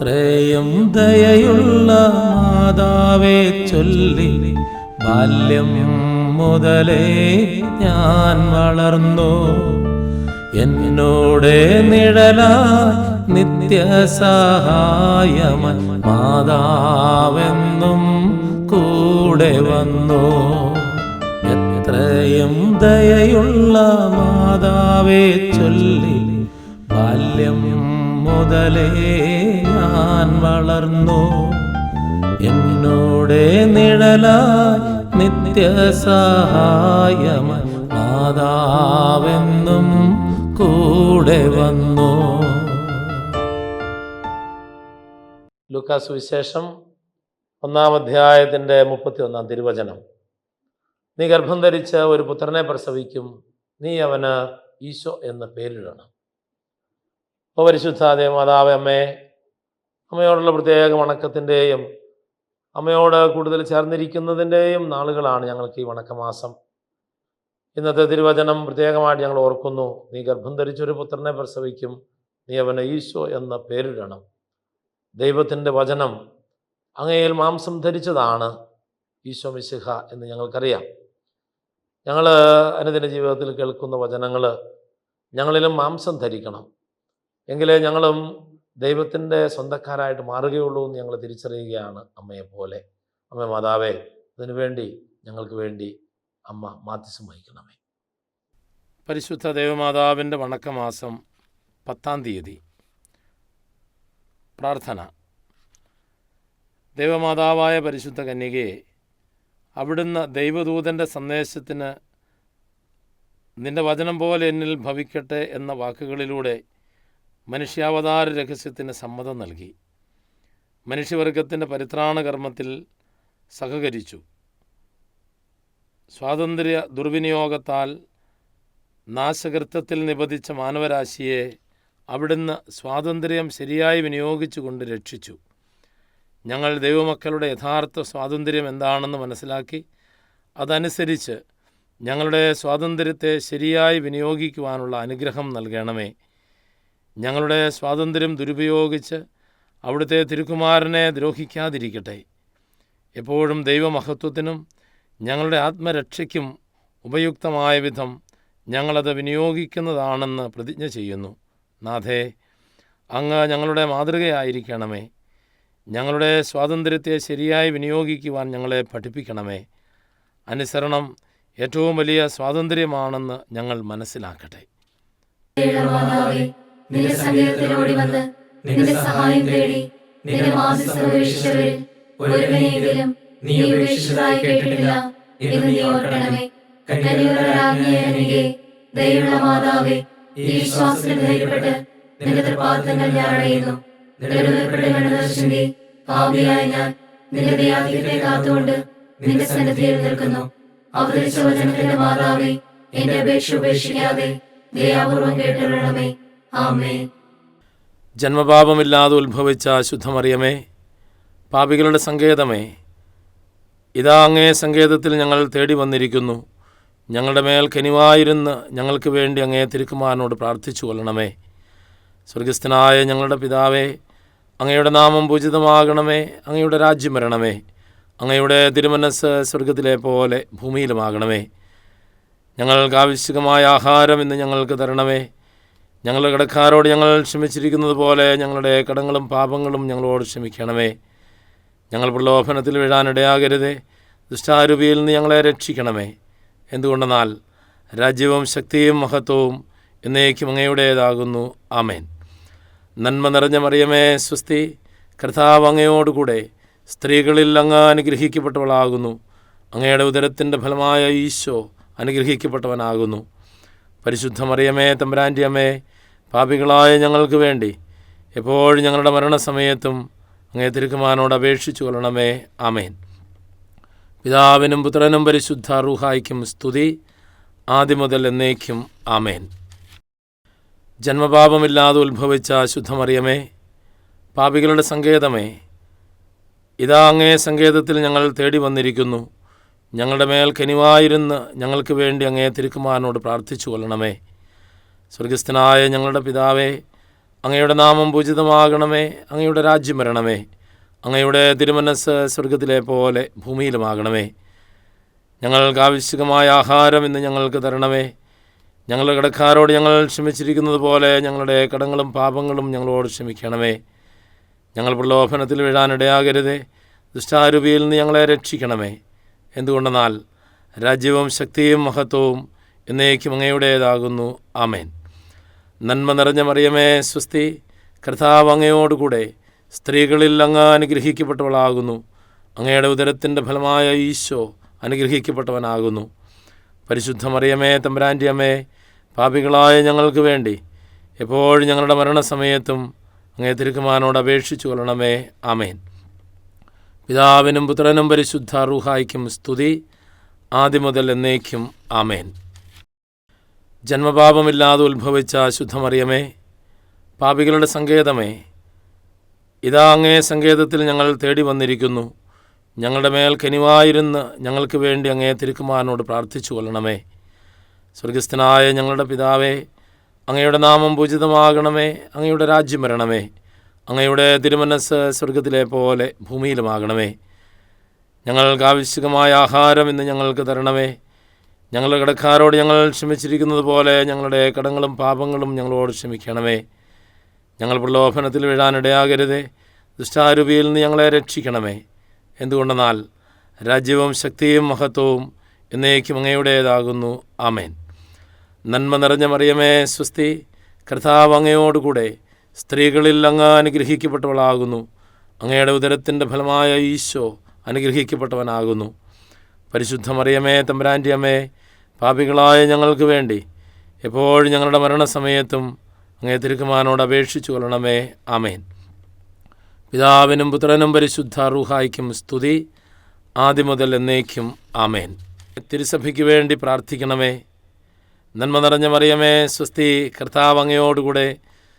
എത്രയും ദയയുള്ള മാതാവേ ചൊല്ലി ബാല്യം മുതലേ ഞാൻ വളർന്നു. എന്നോടെ നിഴലാ നിത്യസഹായമ മാതാവെന്നും കൂടെ വന്നു. എത്രയും ദയയുള്ള മാതാവേ ചൊല്ലി ബാല്യം മുതലേ ഞാൻ വളർന്നു. എന്നോടെ നിഴലായി നിത്യസഹായമ മാതാവെന്നും കൂടെ വന്നു. ലുക്കാസ് വിശേഷം ഒന്നാം അധ്യായത്തിന്റെ മുപ്പത്തി ഒന്നാം തിരുവചനം. നീ ഗർഭം ധരിച്ച ഒരു പുത്രനെ പ്രസവിക്കും. നീ അവന് ഈശോ എന്ന പേരിടണം. ഓ പരിശുദ്ധാതെ മാതാവേ അമ്മേ. അമ്മയോടുള്ള പ്രത്യേക വണക്കത്തിന്റെയും അമ്മയോട് കൂടുതൽ ചേർന്നിരിക്കുന്നതിന്റെയും നാളുകളാണ് ഞങ്ങൾക്ക് ഈ വണക്കമാസം. ഇന്നത്തെ തിരുവചനം പ്രത്യേകമായിട്ട് ഞങ്ങൾ ഓർക്കുന്നു. നീ ഗർഭം ധരിച്ചൊരു പുത്രനെ പ്രസവിക്കും. നീ അവനെ ഈശോ എന്ന പേരിടണം ദൈവത്തിന്റെ വചനം അങ്ങയിൽ മാംസം ധരിച്ചതാണ് ഈശോ മിശിഹ എന്ന് ഞങ്ങൾക്കറിയാം. ഞങ്ങൾ അനുദിന ജീവിതത്തിൽ കേൾക്കുന്ന വചനങ്ങൾ ഞങ്ങളിലും മാംസം ധരിക്കണം. എങ്കിലേ ഞങ്ങളും ദൈവത്തിന്റെ സ്വന്തക്കാരായിട്ട് മാറുകയുള്ളൂ എന്ന് ഞങ്ങൾ തിരിച്ചറിയുകയാണ് അമ്മയെ പോലെ. അമ്മ മാതാവേ അതിനു വേണ്ടി ഞങ്ങൾക്ക് വേണ്ടി അമ്മ മാധ്യസം വഹിക്കണമേ. പരിശുദ്ധ ദേവമാതാവിന്റെ വണക്കമാസം പത്താം തീയതി. പ്രാർത്ഥന. ദൈവമാതാവായ പരിശുദ്ധ കന്യകയെ അവിടുന്ന് ദൈവദൂതന്റെ സന്ദേശത്തിന് നിന്റെ വചനം പോലെ എന്നിൽ ഭവിക്കട്ടെ എന്ന വാക്കുകളിലൂടെ മനുഷ്യാവതാര രഹസ്യത്തിന് സമ്മതം നൽകി. മനുഷ്യവർഗത്തിന്റെ പരിത്രാണ കർമ്മത്തിൽ സഹകരിച്ചു. സ്വാതന്ത്ര്യ ദുർവിനിയോഗത്താൽ നാശകൃത്യത്തിൽ നിബന്ധിച്ച മാനവരാശിയെ അവിടുന്ന് സ്വാതന്ത്ര്യം ശരിയായി വിനിയോഗിച്ചുകൊണ്ട് രക്ഷിച്ചു. ഞങ്ങൾ ദൈവമക്കളുടെ യഥാർത്ഥ സ്വാതന്ത്ര്യം എന്താണെന്ന് മനസ്സിലാക്കി അതനുസരിച്ച് ഞങ്ങളുടെ സ്വാതന്ത്ര്യത്തെ ശരിയായി വിനിയോഗിക്കുവാനുള്ള അനുഗ്രഹം നൽകണമേ. ഞങ്ങളുടെ സ്വാതന്ത്ര്യം ദുരുപയോഗിച്ച് അവിടുത്തെ തിരുക്കുമാരനെ ദ്രോഹിക്കാതിരിക്കട്ടെ. എപ്പോഴും ദൈവമഹത്വത്തിനും ഞങ്ങളുടെ ആത്മരക്ഷയ്ക്കും ഉപയുക്തമായ വിധം ഞങ്ങളത് വിനിയോഗിക്കുന്നതാണെന്ന് പ്രതിജ്ഞ ചെയ്യുന്നു. നാഥേ അങ്ങ് ഞങ്ങളുടെ മാതൃകയായിരിക്കണമേ. ഞങ്ങളുടെ സ്വാതന്ത്ര്യത്തെ ശരിയായി വിനിയോഗിക്കുവാൻ ഞങ്ങളെ പഠിപ്പിക്കണമേ. അനുസരണം ഏറ്റവും വലിയ സ്വാതന്ത്ര്യമാണെന്ന് ഞങ്ങൾ മനസ്സിലാക്കട്ടെ. നിന്റെ സങ്കേതത്തിലോടി വന്ന് നിന്റെ സഹായം തേടി നിന്റെ മാസിസം ഉപേക്ഷിച്ചവരിൽ ഒരുവനെയെങ്കിലും നീ ഉപേക്ഷിച്ചതായി കേട്ടിട്ടില്ല എന്ന് നീ ഓർക്കണമേ. കന്യകരാജ്ഞിയെ ദയുള്ള മാതാവേ ഈ വിശ്വാസത്തിൽ ധൈര്യപ്പെട്ട് നിന്റെ തൃപ്പാദങ്ങൾ ഞാൻ അടയുന്നു. നിലനിൽപ്പെട്ട് ഗണദർശന്റെ പാപിയായ ഞാൻ നിന്റെ ദയാധികത്തെ കാത്തുകൊണ്ട് നിന്റെ സന്നിധിയിൽ നിൽക്കുന്നു. അവതരിച്ച വചനത്തിന്റെ മാതാവേ എന്റെ അപേക്ഷ ഉപേക്ഷിക്കാതെ ദയാപൂർവം കേട്ടുള്ളണമേ ആമേ ജന്മപാപമില്ലാതെ ഉത്ഭവിച്ച ശുദ്ധമറിയമേ പാപികളുടെ സങ്കേതമേ ഇതാ അങ്ങേ സങ്കേതത്തിൽ ഞങ്ങൾ തേടി വന്നിരിക്കുന്നു. ഞങ്ങളുടെ മേൽ കനിവായിരുന്ന് ഞങ്ങൾക്ക് വേണ്ടി അങ്ങേ തിരുക്കുമാരനോട് പ്രാർത്ഥിച്ചു കൊള്ളണമേ. സ്വർഗസ്ഥനായ ഞങ്ങളുടെ പിതാവേ അങ്ങയുടെ നാമം പൂജിതമാകണമേ അങ്ങയുടെ രാജ്യം വരണമേ അങ്ങയുടെ തിരുമനസ് സ്വർഗത്തിലെ പോലെ ഭൂമിയിലുമാകണമേ. ഞങ്ങൾക്ക് ആവശ്യകമായ ആഹാരം ഇന്ന് ഞങ്ങൾക്ക് തരണമേ. ഞങ്ങളുടെ കടക്കാരോട് ഞങ്ങൾ ക്ഷമിച്ചിരിക്കുന്നത് പോലെ ഞങ്ങളുടെ കടങ്ങളും പാപങ്ങളും ഞങ്ങളോട് ക്ഷമിക്കണമേ. ഞങ്ങൾ പ്രലോഭനത്തിൽ വീഴാനിടയാകരുതേ ദുഷ്ടാരൂപിയിൽ നിന്ന് ഞങ്ങളെ രക്ഷിക്കണമേ. എന്തുകൊണ്ടെന്നാൽ രാജ്യവും ശക്തിയും മഹത്വവും എന്നേക്കും അങ്ങയുടേതാകുന്നു. ആമേൻ. നന്മ നിറഞ്ഞ മറിയമേ സ്വസ്തി കർത്താവ് അങ്ങയോടുകൂടെ സ്ത്രീകളിൽ അങ്ങ് അനുഗ്രഹിക്കപ്പെട്ടവളാകുന്നു. അങ്ങയുടെ ഉദരത്തിന്റെ ഫലമായ ഈശോ അനുഗ്രഹിക്കപ്പെട്ടവനാകുന്നു. പരിശുദ്ധ മറിയമേ തമ്പുരാന്റെ അമ്മേ പാപികളായ ഞങ്ങൾക്ക് വേണ്ടി എപ്പോഴും ഞങ്ങളുടെ മരണസമയത്തും അങ്ങേ തിരുക്കുമാനോട് അപേക്ഷിച്ചു കൊള്ളണമേ. ആമേൻ. പിതാവിനും പുത്രനും പരിശുദ്ധ റൂഹായിക്കും സ്തുതി. ആദ്യം മുതൽ എന്നേക്കും ആമേൻ. ജന്മപാപമില്ലാതെ ഉത്ഭവിച്ച ശുദ്ധമറിയമേ പാപികളുടെ സങ്കേതമേ ഇതാ അങ്ങേ സങ്കേതത്തിൽ ഞങ്ങൾ തേടി വന്നിരിക്കുന്നു ഞങ്ങളുടെ മേൽ കനിവായിരുന്ന് ഞങ്ങൾക്ക് വേണ്ടി അങ്ങേ തിരുക്കുമാരനോട് പ്രാർത്ഥിച്ചു കൊള്ളണമേ. സ്വർഗസ്ഥനായ ഞങ്ങളുടെ പിതാവേ അങ്ങയുടെ നാമം പൂജിതമാകണമേ അങ്ങയുടെ രാജ്യം വരണമേ അങ്ങയുടെ തിരുമനസ് സ്വർഗത്തിലെ പോലെ ഭൂമിയിലുമാകണമേ. ഞങ്ങൾക്ക് ആവശ്യമായ ആഹാരം ഇന്ന് ഞങ്ങൾക്ക് തരണമേ. ഞങ്ങളുടെ കടക്കാരോട് ഞങ്ങൾ ക്ഷമിച്ചിരിക്കുന്നത് പോലെ ഞങ്ങളുടെ കടങ്ങളും പാപങ്ങളും ഞങ്ങളോട് ക്ഷമിക്കണമേ. ഞങ്ങൾ പ്രലോഭനത്തിൽ വീഴാനിടയാകരുതേ. ദുഷ്ടാരൂപിയിൽ നിന്ന് ഞങ്ങളെ രക്ഷിക്കണമേ. എന്തുകൊണ്ടെന്നാൽ രാജ്യവും ശക്തിയും മഹത്വവും എന്നേക്കും അങ്ങയുടേതാകുന്നു. ആമേൻ. നന്മ നിറഞ്ഞ മറിയമേ സ്വസ്തി കർത്താവ് അങ്ങയോടുകൂടെ സ്ത്രീകളിൽ അങ്ങ് അനുഗ്രഹിക്കപ്പെട്ടവളാകുന്നു. അങ്ങയുടെ ഉദരത്തിന്റെ ഫലമായ ഈശോ അനുഗ്രഹിക്കപ്പെട്ടവനാകുന്നു. പരിശുദ്ധ മറിയമേ തമ്പുരാന്റെ അമ്മേ പാപികളായ ഞങ്ങൾക്ക് വേണ്ടി എപ്പോഴും ഞങ്ങളുടെ മരണസമയത്തും അങ്ങേ തിരുക്കുമാനോട് അപേക്ഷിച്ചു കൊള്ളണമേ ആമേൻ. പിതാവിനും പുത്രനും പരിശുദ്ധ റുഹായിക്കും സ്തുതി. ആദ്യം മുതൽ എന്നേക്കും ആമേൻ. ജന്മപാപമില്ലാതെ ഉത്ഭവിച്ച ശുദ്ധമറിയമേ പാപികളുടെ സങ്കേതമേ ഇതാ അങ്ങേ സങ്കേതത്തിൽ ഞങ്ങൾ തേടി വന്നിരിക്കുന്നു. ഞങ്ങളുടെ മേൽ കനിവായിരുന്ന് ഞങ്ങൾക്ക് വേണ്ടി അങ്ങേ തിരുക്കുമാരനോട് പ്രാർത്ഥിച്ചു കൊള്ളണമേ. സ്വർഗസ്ഥനായ ഞങ്ങളുടെ പിതാവേ അങ്ങയുടെ നാമം പൂജിതമാകണമേ അങ്ങയുടെ രാജ്യം വരണമേ. അങ്ങയുടെ തിരുമനസ് സ്വർഗത്തിലെ പോലെ ഭൂമിയിലുമാകണമേ. ഞങ്ങൾക്ക് ആവശ്യകമായ ആഹാരം ഇന്ന് ഞങ്ങൾക്ക് തരണമേ. ഞങ്ങളുടെ കടക്കാരോട് ഞങ്ങൾ ക്ഷമിച്ചിരിക്കുന്നത് പോലെ ഞങ്ങളുടെ കടങ്ങളും പാപങ്ങളും ഞങ്ങളോട് ക്ഷമിക്കണമേ. ഞങ്ങൾ പ്രലോഭനത്തിൽ വീഴാനിടയാകരുതേ ദുഷ്ടാരൂപിയിൽ നിന്ന് ഞങ്ങളെ രക്ഷിക്കണമേ. എന്തുകൊണ്ടെന്നാൽ രാജ്യവും ശക്തിയും മഹത്വവും എന്നേക്കും അങ്ങയുടേതാകുന്നു. ആമേൻ. നന്മ നിറഞ്ഞ മറിയമേ സ്വസ്തി. കർത്താവ് അങ്ങയോടുകൂടെ സ്ത്രീകളിൽ അങ്ങ് അനുഗ്രഹിക്കപ്പെട്ടവളാകുന്നു. അങ്ങയുടെ ഉദരത്തിന്റെ ഫലമായ ഈശോ അനുഗ്രഹിക്കപ്പെട്ടവനാകുന്നു. പരിശുദ്ധമറിയമേ മറിയമേ തമ്പുരാന്റെ പാപികളായ ഞങ്ങൾക്ക് വേണ്ടി എപ്പോഴും ഞങ്ങളുടെ മരണസമയത്തും അങ്ങേ തിരുക്കുമാനോട് അപേക്ഷിച്ചു കൊള്ളണമേ. ആമേൻ. പിതാവിനും പുത്രനും പരിശുദ്ധ റൂഹായിക്കും സ്തുതി. ആദ്യം മുതൽ എന്നേക്കും ആമേൻ. തിരുസഭയ്ക്ക് വേണ്ടി പ്രാർത്ഥിക്കണമേ. നന്മ നിറഞ്ഞ മറിയമേ സ്വസ്തി കർത്താവ് അങ്ങയോടുകൂടെ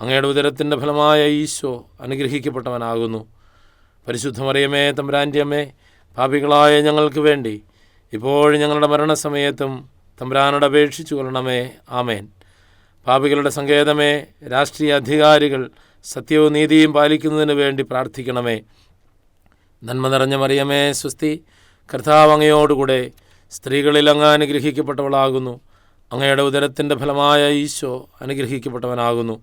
അങ്ങയുടെ ഉദരത്തിന്റെ ഫലമായ ഈശോ അനുഗ്രഹിക്കപ്പെട്ടവനാകുന്നു. പരിശുദ്ധമറിയമേ മറിയമേ തമ്പുരാന്റെ പാപികളായ ഞങ്ങൾക്ക് വേണ്ടി ഇപ്പോഴും ഞങ്ങളുടെ മരണസമയത്തും തമ്പുരാനോട് അപേക്ഷിച്ചു കൊള്ളണമേ. ആമേൻ. പാപികളുടെ സങ്കേതമേ രാഷ്ട്രീയ അധികാരികൾ സത്യവും നീതിയും പാലിക്കുന്നതിന് വേണ്ടി പ്രാർത്ഥിക്കണമേ. നന്മ നിറഞ്ഞ മറിയമേ സ്വസ്തി കർത്താവ് അങ്ങയോടുകൂടെ സ്ത്രീകളിൽ അങ്ങ് അനുഗ്രഹിക്കപ്പെട്ടവളാകുന്നു. അങ്ങയുടെ ഉദരത്തിന്റെ ഫലമായ ഈശോ അനുഗ്രഹിക്കപ്പെട്ടവനാകുന്നു.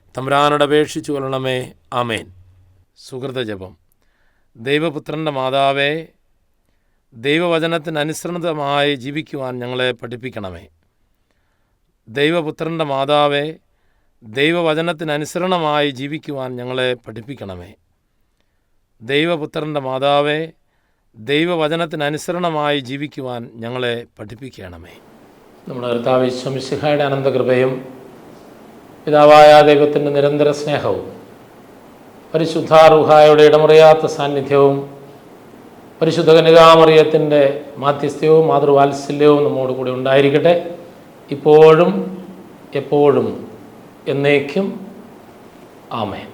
തമ്പുരാനോട് അപേക്ഷിച്ചു കൊള്ളണമേ. ആമേൻ. സുഹൃതജപം ദൈവപുത്രന്റെ മാതാവേ ദൈവവചനത്തിന് അനുസൃതമായി ജീവിക്കുവാൻ ഞങ്ങളെ പഠിപ്പിക്കണമേ. ദൈവപുത്രന്റെ മാതാവേ ദൈവവചനത്തിനനുസരണമായി ജീവിക്കുവാൻ ഞങ്ങളെ പഠിപ്പിക്കണമേ. ദൈവപുത്രന്റെ മാതാവേ ദൈവവചനത്തിനനുസരണമായി ജീവിക്കുവാൻ ഞങ്ങളെ പഠിപ്പിക്കണമേ. നമ്മുടെ കർത്താവ് ഈശ്വമിശിഹായുടെ അനന്തകൃപയും പിതാവായ ദൈവത്തിന്റെ നിരന്തര സ്നേഹവും പരിശുദ്ധാറുഹായുടെ ഇടമുറിയാത്ത സാന്നിധ്യവും പരിശുദ്ധ കനികാമറിയത്തിന്റെ മാധ്യസ്ഥ്യവും മാതൃവാത്സല്യവും നമ്മോട് കൂടി ഉണ്ടായിരിക്കട്ടെ. ഇപ്പോഴും എപ്പോഴും എന്നേക്കും ആമേൻ.